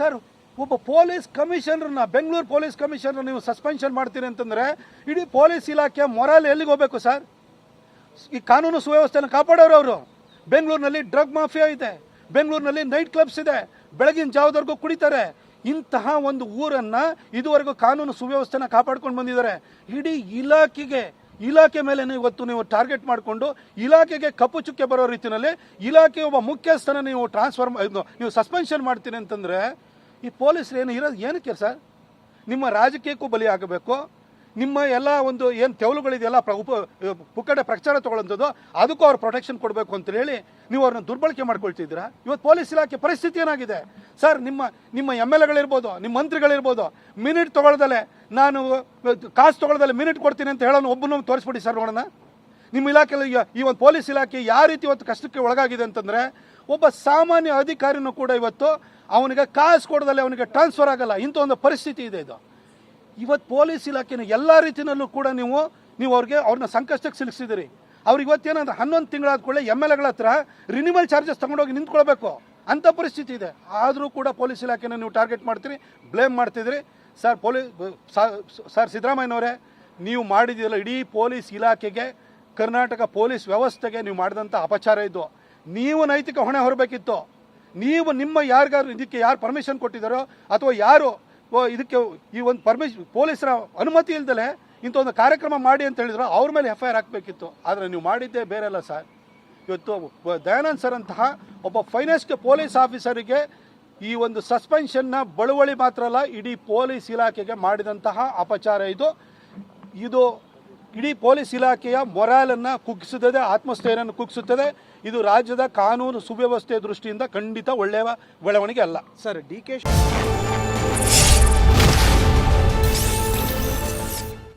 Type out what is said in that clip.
Sir, ಒಬ್ಬ police ಕಮಿಷನರ್ನ Bengaluru police commissioner ನೀವು ಸಸ್ಪೆನ್ಷನ್ ಮಾಡ್ತೀರಿ ಅಂತಂದರೆ ಇಡೀ ಪೊಲೀಸ್ ಇಲಾಖೆ ಮೊರಾಲ್ ಎಲ್ಲಿಗೆ ಹೋಗಬೇಕು ಸರ್? ಈ ಕಾನೂನು ಸುವ್ಯವಸ್ಥೆನ ಕಾಪಾಡೋರು ಅವರು. ಬೆಂಗಳೂರಿನಲ್ಲಿ ಡ್ರಗ್ ಮಾಫಿಯಾ ಇದೆ. ಬೆಂಗಳೂರಿನಲ್ಲಿ ನೈಟ್ ಕ್ಲಬ್ಸ್ ಇದೆ. ಬೆಳಗಿನ ಜಾವದವರೆಗೂ ಕುಡಿತಾರೆ. ಇಂತಹ ಒಂದು ಊರನ್ನು ಇದುವರೆಗೂ ಕಾನೂನು ಸುವ್ಯವಸ್ಥೆನ ಕಾಪಾಡ್ಕೊಂಡು ಬಂದಿದ್ದಾರೆ. ಇಡೀ ಇಲಾಖೆಗೆ, ಇಲಾಖೆ ಮೇಲೆ ಇವತ್ತು ನೀವು ಟಾರ್ಗೆಟ್ ಮಾಡಿಕೊಂಡು ಇಲಾಖೆಗೆ ಕಪ್ಪು ಚುಕ್ಕೆ ಬರೋ ರೀತಿಯಲ್ಲಿ ಇಲಾಖೆ ಒಬ್ಬ ಮುಖ್ಯಸ್ಥನ ನೀವು ಟ್ರಾನ್ಸ್ಫರ್ ನೀವು ಸಸ್ಪೆನ್ಷನ್ ಮಾಡ್ತೀನಿ ಅಂತಂದ್ರೆ ಈ ಪೊಲೀಸರು ಏನು ಇರೋದು ಏನಕ್ಕೆ ಸರ್ ನಿಮ್ಮ ರಾಜಕೀಯಕ್ಕೂ ಬಲಿ ಆಗಬೇಕು. ನಿಮ್ಮ ಎಲ್ಲ ಒಂದು ಏನು ತೆವಲುಗಳಿದೆಯಲ್ಲ ಪ್ರ ಉಪ ಪುಕ್ಕಡೆ ಪ್ರಚಾರ ತಗೊಳ್ಳೋಂಥದ್ದು ಅದಕ್ಕೂ ಅವ್ರು ಪ್ರೊಟೆಕ್ಷನ್ ಕೊಡಬೇಕು ಅಂತ ಹೇಳಿ ನೀವು ಅವ್ರನ್ನ ದುರ್ಬಳಕೆ ಮಾಡ್ಕೊಳ್ತಿದ್ದೀರಾ? ಇವತ್ತು ಪೊಲೀಸ್ ಇಲಾಖೆ ಪರಿಸ್ಥಿತಿ ಏನಾಗಿದೆ? ಸರ್ ನಿಮ್ಮ ನಿಮ್ಮ ಎಂ ಎಲ್ ಎಗಳಿರ್ಬೋದು, ನಿಮ್ಮ ಮಂತ್ರಿಗಳಿರ್ಬೋದು ಮಿನಿಟ್ ತಗೊಳ್ದಲೆ ನಾನು, ಕಾಸು ತಗೊಳ್ದಲೆ ಮಿನಿಟ್ ಕೊಡ್ತೀನಿ ಅಂತ ಹೇಳೋನು ಒಬ್ಬನು ತೋರಿಸ್ಬಿಡಿ ಸರ್ ನೋಡೋಣ. ನಿಮ್ಮ ಇಲಾಖೆಯಲ್ಲಿ ಈ- ಒಂದು ಪೊಲೀಸ್ ಇಲಾಖೆ ಯಾವ ರೀತಿ ಇವತ್ತು ಕಷ್ಟಕ್ಕೆ ಒಳಗಾಗಿದೆ ಅಂತಂದ್ರೆ, ಒಬ್ಬ ಸಾಮಾನ್ಯ ಅಧಿಕಾರಿನೂ ಕೂಡ ಇವತ್ತು ಅವನಿಗೆ ಕಾಸು ಕೊಡದಲ್ಲಿ ಅವನಿಗೆ ಟ್ರಾನ್ಸ್ಫರ್ ಆಗಲ್ಲ. ಇಂಥ ಒಂದು ಪರಿಸ್ಥಿತಿ ಇದೆ ಇದು. ಇವತ್ತು ಪೊಲೀಸ್ ಇಲಾಖೆನ ಎಲ್ಲ ರೀತಿಯಲ್ಲೂ ಕೂಡ ನೀವು ನೀವು ಅವ್ರಿಗೆ ಅವ್ರನ್ನ ಸಂಕಷ್ಟಕ್ಕೆ ಸಿಲುಕಿಸಿದಿರಿ. ಅವ್ರಿಗೆ ಇವತ್ತೇನಂದ್ರೆ ಹನ್ನೊಂದು ತಿಂಗಳಾದ ಕೂಡಲೇ ಎಂ ಎಲ್ ಎಗಳ ಹತ್ರ ರಿನಿವಲ್ ಚಾರ್ಜಸ್ ತಗೊಂಡೋಗಿ ನಿಂತ್ಕೊಳ್ಬೇಕು. ಅಂಥ ಪರಿಸ್ಥಿತಿ ಇದೆ. ಆದರೂ ಕೂಡ ಪೊಲೀಸ್ ಇಲಾಖೆನ ನೀವು ಟಾರ್ಗೆಟ್ ಮಾಡ್ತೀರಿ ಬ್ಲೇಮ್ ಮಾಡ್ತಿದ್ರಿ. ಸರ್ ಪೊಲೀಸ್ ಸರ್ ಸಿದ್ದರಾಮಯ್ಯನವರೇ, ನೀವು ಮಾಡಿದ್ದೀರಲ್ಲ, ಇಡೀ ಪೊಲೀಸ್ ಇಲಾಖೆಗೆ ಕರ್ನಾಟಕ ಪೊಲೀಸ್ ವ್ಯವಸ್ಥೆಗೆ ನೀವು ಮಾಡಿದಂಥ ಅಪಚಾರ ಇದು. ನೀವು ನೈತಿಕ ಹೊಣೆ ಹೊರಬೇಕಿತ್ತು. ನೀವು ನಿಮ್ಮ ಯಾರಿಗಾರು ಇದಕ್ಕೆ ಯಾರು ಪರ್ಮಿಷನ್ ಕೊಟ್ಟಿದ್ದಾರೋ ಅಥವಾ ಯಾರು ಇದಕ್ಕೆ ಈ ಒಂದು ಪರ್ಮಿಷನ್ ಪೊಲೀಸರ ಅನುಮತಿ ಇಲ್ದಲೆ ಇಂಥ ಒಂದು ಕಾರ್ಯಕ್ರಮ ಮಾಡಿ ಅಂತ ಹೇಳಿದ್ರು, ಅವ್ರ ಮೇಲೆ ಎಫ್ ಐ ಆರ್ ಹಾಕಬೇಕಿತ್ತು. ಆದರೆ ನೀವು ಮಾಡಿದ್ದೇ ಬೇರೆ ಅಲ್ಲ ಸರ್. ಇವತ್ತು ದಯಾನಂದ್ ಸರ್ ಅಂತಹ ಒಬ್ಬ ಫೈನೆಸ್ಟ್ ಪೊಲೀಸ್ ಆಫೀಸರಿಗೆ ಈ ಒಂದು ಸಸ್ಪೆನ್ಷನ್ನ ಬಳುವಳಿ ಮಾತ್ರ ಅಲ್ಲ, ಇಡೀ ಪೊಲೀಸ್ ಇಲಾಖೆಗೆ ಮಾಡಿದಂತಹ ಅಪಚಾರ ಇದು. ಇದು ಇಡೀ ಪೊಲೀಸ್ ಇಲಾಖೆಯ ಮೊರಾಲನ್ನು ಕುಗ್ಗಿಸುತ್ತದೆ ಆತ್ಮಸ್ಥೈರ್ಯವನ್ನು ಕುಗ್ಗಿಸುತ್ತದೆ. ಇದು ರಾಜ್ಯದ ಕಾನೂನು ಸುವ್ಯವಸ್ಥೆ ದೃಷ್ಟಿಯಿಂದ ಖಂಡಿತ ಒಳ್ಳೆಯ ಬೆಳವಣಿಗೆ ಅಲ್ಲ. Sir, D K